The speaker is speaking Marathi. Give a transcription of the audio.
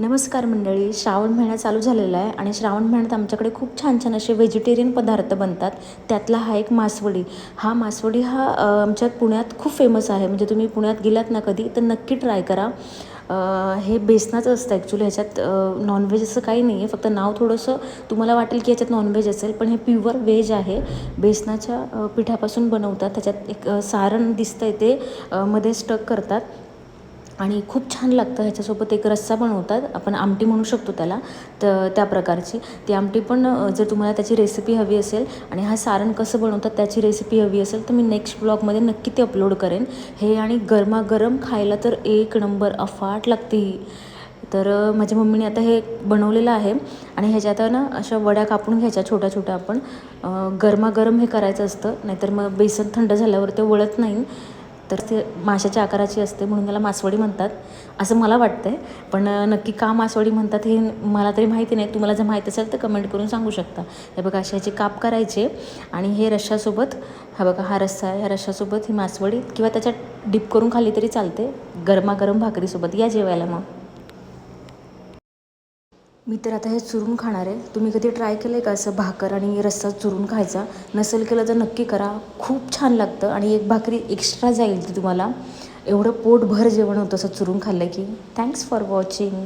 नमस्कार मंडळी. श्रावण महिना चालू झालेला आहे आणि श्रावण महिन्यात आमच्याकडे खूप छान छान असे व्हेजिटेरियन पदार्थ बनतात. त्यातला हा एक मासवडी. हा मासवडी हा आमच्या पुण्यात खूप फेमस आहे. म्हणजे तुम्ही पुण्यात गेलात ना कधी तर नक्की ट्राय करा. हे बेसनाचं असतं ॲक्च्युली ह्याच्यात नॉनव्हेज असं काही नाही आहे फक्त नाव थोडंसं तुम्हाला वाटेल की याच्यात नॉनव्हेज असेल. पण हे प्युअर व्हेज आहे. बेसनाच्या पिठापासून बनवतात. त्याच्यात एक सारण दिसतं आहे ते मध्ये स्टक करतात. आणि खूप छान लागतं ह्याच्यासोबत एक रस्सा बनवतात आपण आमटी म्हणू शकतो त्याला तर त्या प्रकारची. ती आमटी पण जर तुम्हाला त्याची रेसिपी हवी असेल आणि हा सारण कसं बनवतात त्याची रेसिपी हवी असेल तर मी नेक्स्ट ब्लॉगमध्ये नक्की ते अपलोड करेन. हे आणि गरमागरम खायला तर एक नंबर अफाट लागते ही. तर माझ्या मम्मीने आता हे बनवलेलं आहे आणि ह्याच्यात ना अशा वड्या कापून घ्यायच्या छोट्या छोट्या आपण. गरमागरम हे करायचं असतं नाहीतर मग बेसन थंड झाल्यावर ते वळत नाही. तर ते माशाच्या आकाराची असते म्हणून त्याला मासवडी म्हणतात असं मला वाटतं आहे पण नक्की का मासवडी म्हणतात हे मला तरी माहिती नाही. तुम्हाला जर माहीत असेल तर कमेंट करून सांगू शकता. हे बघा असे ह्याचे काप करायचे आणि हे रश्श्यासोबत हा बघा हा रस्सा आहे. ह्या रश्श्यासोबत ही मासवडी किंवा त्याच्यात डिप करून खाल्ली तरी चालते. गरमागरम भाकरीसोबत. या जेवायला मग. मी तर आता हे चुरून खाणार आहे. तुम्ही कधी ट्राय केलं आहे का असं भाकर आणि रस्सा चुरून खायचा? नसेल केलं तर नक्की करा. खूप छान लागतं आणि एक भाकरी एक्स्ट्रा जाईल ती तुम्हाला. एवढं पोटभर जेवण होतं असं चुरून खाल्लं की. Thanks for watching